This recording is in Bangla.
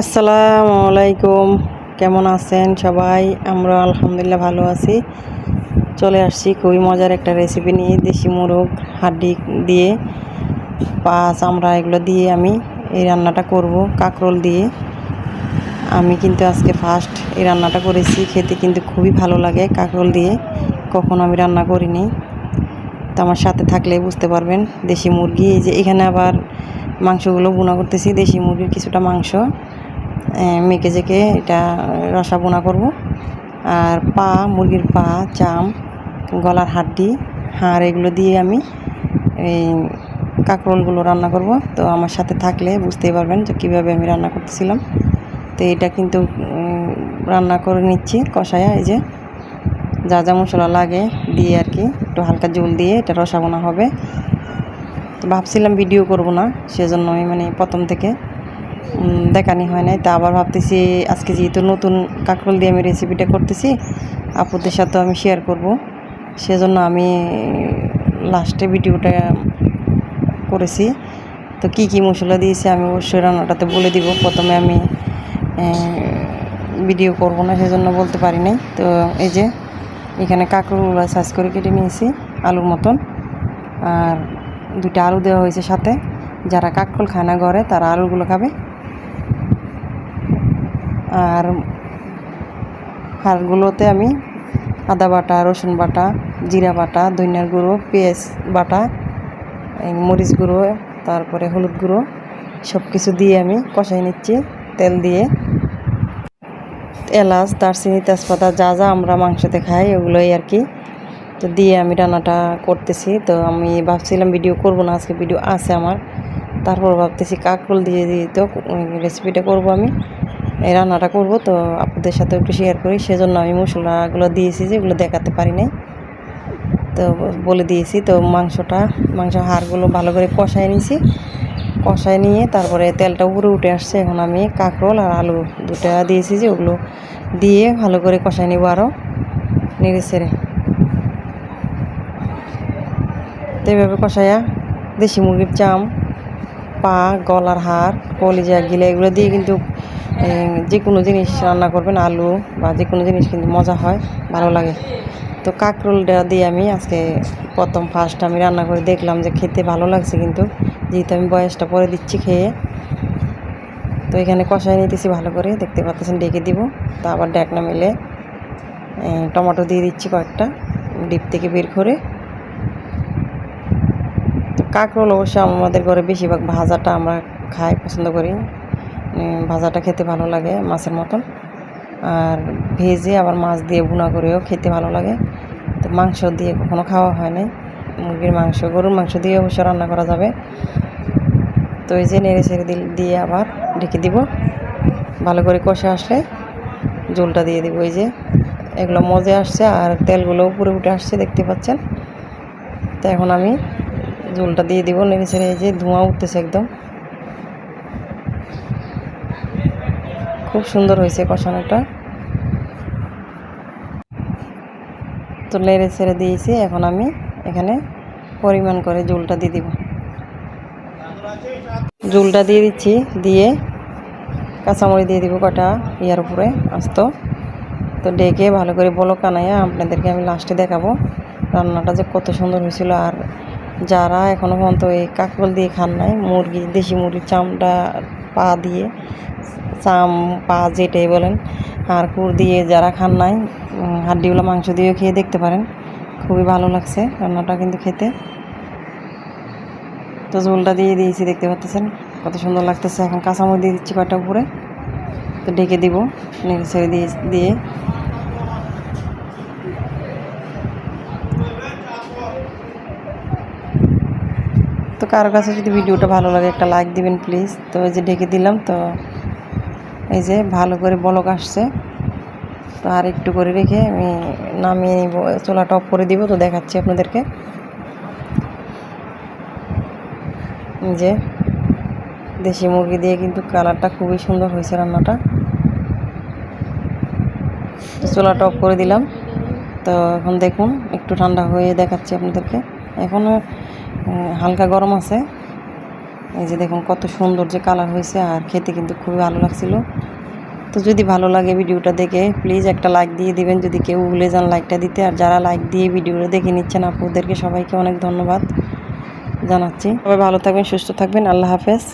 আসসালামু আলাইকুম। কেমন আছেন সবাই? আমরা আলহামদুলিল্লাহ ভালো আছি। চলে আসছি খুবই মজার একটা রেসিপি নিয়ে, দেশি মোরগ, হাড্ডি দিয়ে, পা, চামড়া এগুলো দিয়ে আমি এই রান্নাটা করব, কাঁকরোল দিয়ে। আমি কিন্তু আজকে ফার্স্ট এই রান্নাটা করেছি, খেতে কিন্তু খুবই ভালো লাগে কাঁকরোল দিয়ে। কখনো আমি রান্না করিনি। তো আমার সাথে থাকলে বুঝতে পারবেন, দেশি মুরগি, এই যে এখানে আবার মাংসগুলো বোনা করতেছি, দেশি মুরগির কিছুটা মাংস। মেখে জেকে এটা রসা বোনা করব। আর পা, মুরগির পা, চাম, গলার হাড্ডি, হাড় এগুলো দিয়ে আমি এই কাঁকরোলগুলো রান্না করব। তো আমার সাথে থাকলে বুঝতেই পারবেন যে কীভাবে আমি রান্না করতেছিলাম। তো এটা কিন্তু রান্না করে নিচ্ছি কষায়া, এই যে যা যা মশলা লাগে দিয়ে আর কি, একটু হালকা জল দিয়ে এটা রসা বোনা হবে। ভাবছিলাম ভিডিও করব না, সেজন্যই মানে প্রথম থেকে। দেখানি হয় নাই। তা আবার ভাবতেছি, আজকে যেহেতু নতুন কাঁকরোল দিয়ে আমি রেসিপিটা করতেছি, আপুদের সাথেও আমি শেয়ার করব। সেজন্য আমি লাস্টে ভিডিওটা করেছি। তো কি কি মশলা দিয়েছি আমি অবশ্যই রান্নাটাতে বলে দিব। প্রথমে আমি ভিডিও করব না, সেজন্য বলতে পারি নাই। তো এই যে, এখানে কাঁকরোলগুলো সাইজ করে কেটে নিয়েছি, আলুর মতন। আর দুইটা আলু দেওয়া হয়েছে সাথে। যারা কাঁকরোল খায় না ঘরে, তারা আলুগুলো খাবে। আর হাড়গুলোতে আমি আদা বাটা, রসুন বাটা, জিরা বাটা, ধনিয়ার গুঁড়ো, পেঁয়াজ বাটা মরিচ গুঁড়ো, তারপরে হলুদ গুঁড়ো সব কিছু দিয়ে আমি কষাই নিচ্ছি তেল দিয়ে। এলাচ, দারচিনি, তেজপাতা যা যা আমরা মাংসতে খাই ওগুলোই আর কি। তো দিয়ে আমি রান্নাটা করতেছি। তো আমি ভাবছিলাম ভিডিও করব না, আজকে ভিডিও আছে আমার। তারপর ভাবতেছি কাকরোল দিয়ে দিয়ে তো রেসিপিটা করব আমি। এই রান্নাটা করব, তো আপনাদের সাথে একটু শেয়ার করি। সেজন্য আমি মশলাগুলো দিয়েছি যেগুলো দেখাতে পারি নাই। তো বলে দিয়েছি, তো মাংসটা, মাংস হাড়গুলো ভালো করে কষায় নিয়েছি। কষায় নিয়ে তারপরে তেলটা উপরে উঠে আসছে। এখন আমি কাঁকরোল আর আলু দুটা দিয়েছি যে ওগুলো দিয়ে ভালো করে কষায় নিব আরও নেড়ে ছেড়ে তো এইভাবে কষায়া দেশি মুরগির চাম, পা, গলার হাড়, কলিজা, গিলা এগুলো দিয়ে কিন্তু যে কোনো জিনিস রান্না করবেন, আলু বা যে কোনো জিনিস কিন্তু মজা হয়, ভালো লাগে। তো কাঁকরোলটা দিয়ে আমি আজকে প্রথম ফার্স্ট আমি রান্না করে দেখলাম যে খেতে ভালো লাগছে কিন্তু, যেহেতু আমি বয়সটা পরে দিচ্ছি খেয়ে। তো এখানে কষাই নিতেছি ভালো করে, দেখতে পাচ্ছেন ডেকে দিব। তা আবার ডেকনা মেলে টমেটো দিয়ে দিচ্ছি কয়েকটা, ডিপ থেকে বের করে। তো কাঁকরোল অবশ্য আমাদের ঘরে বেশিরভাগ ভাজাটা আমরা খাই, পছন্দ করি। ভাজাটা খেতে ভালো লাগে মাছের মতন। আর ভেজে আবার মাছ দিয়ে ভুনা করেও খেতে ভালো লাগে। তো মাংস দিয়ে কখনো খাওয়া হয় নাই। মুরগির মাংস, গরুর মাংস দিয়ে অবশ্য রান্না করা যাবে। তো এই যে নেড়ে ছেড়ে দিয়ে আবার ঢেকে দিব। ভালো করে কষে আসলে জলটা দিয়ে দিব এই যে। এগুলো মজে আসছে আর তেলগুলো উপরে উঠে আসছে, দেখতে পাচ্ছেন? তো এখন আমি ঝোলটা দিয়ে দিব, নেড়ে ছেড়ে এই যে ধোঁয়া উঠতেছে একদম। খুব সুন্দর হয়েছে কষানোটা। তো নেড়ে ছেড়ে দিয়েছি, এখন আমি এখানে পরিমাণ করে জুলটা দিয়ে দিব। জুলটা দিয়ে দিচ্ছি, দিয়ে কাঁচামরিচ দিয়ে দিব কটা ইয়ার উপরে আস্ত। তো ডেকে ভালো করে বলো কানাইয়া আপনাদেরকে আমি লাস্টে দেখাবো রান্নাটা যে কত সুন্দর হয়েছিল। আর যারা এখনও পর্যন্ত এই কাকল দিয়ে খান নাই, মুরগি, দেশি মুরগির চামড়া, পা দিয়ে চাম, পা যেটাই বলেন, আর কুর দিয়ে যারা খান নাই হাড্ডিগুলো মাংস দিয়েও খেয়ে দেখতে পারেন। খুবই ভালো লাগছে রান্নাটা কিন্তু খেতে। তো ঝোলটা দিয়ে দিয়েছি, দেখতে পাচ্ছেন? কত সুন্দর লাগতেছে। এখন কাঁচামরিচ দিয়ে দিচ্ছি কয়টা উপরে? তো ঢেকে দিব, নেড়ে দিয়ে দিয়ে। তো কারও কাছে যদি ভিডিওটা ভালো লাগে একটা লাইক দিবেন প্লিজ তো এই যে ঢেকে দিলাম, তো এই যে ভালো করে বলক আসছে। তো আর একটু করে রেখে আমি নামিয়ে নিব, চোলাটা অফ করে দিব, তো দেখাচ্ছি আপনাদেরকে। যে দেশি মুরগি দিয়ে কিন্তু কালারটা খুবই সুন্দর হয়েছে রান্নাটা। চোলা টপ করে দিলাম। তো এখন দেখুন, একটু ঠান্ডা হয়ে দেখাচ্ছি আপনাদেরকে। এখনও হালকা গরম আছে। এই যে দেখুন কত সুন্দর যে কালার হয়েছে, আর খেতে কিন্তু খুবই ভালো লাগছিল। তো যদি ভালো লাগে ভিডিওটা দেখে প্লিজ একটা লাইক দিয়ে দিবেন। যদি কেউ ভুলে যান লাইকটা দিতে, আর যারা লাইক দিয়ে ভিডিওটা দেখে নিচ্ছেন, আপুদেরকে সবাইকে অনেক ধন্যবাদ জানাচ্ছি। সবাই ভালো থাকবেন, সুস্থ থাকবেন। আল্লাহ হাফেজ।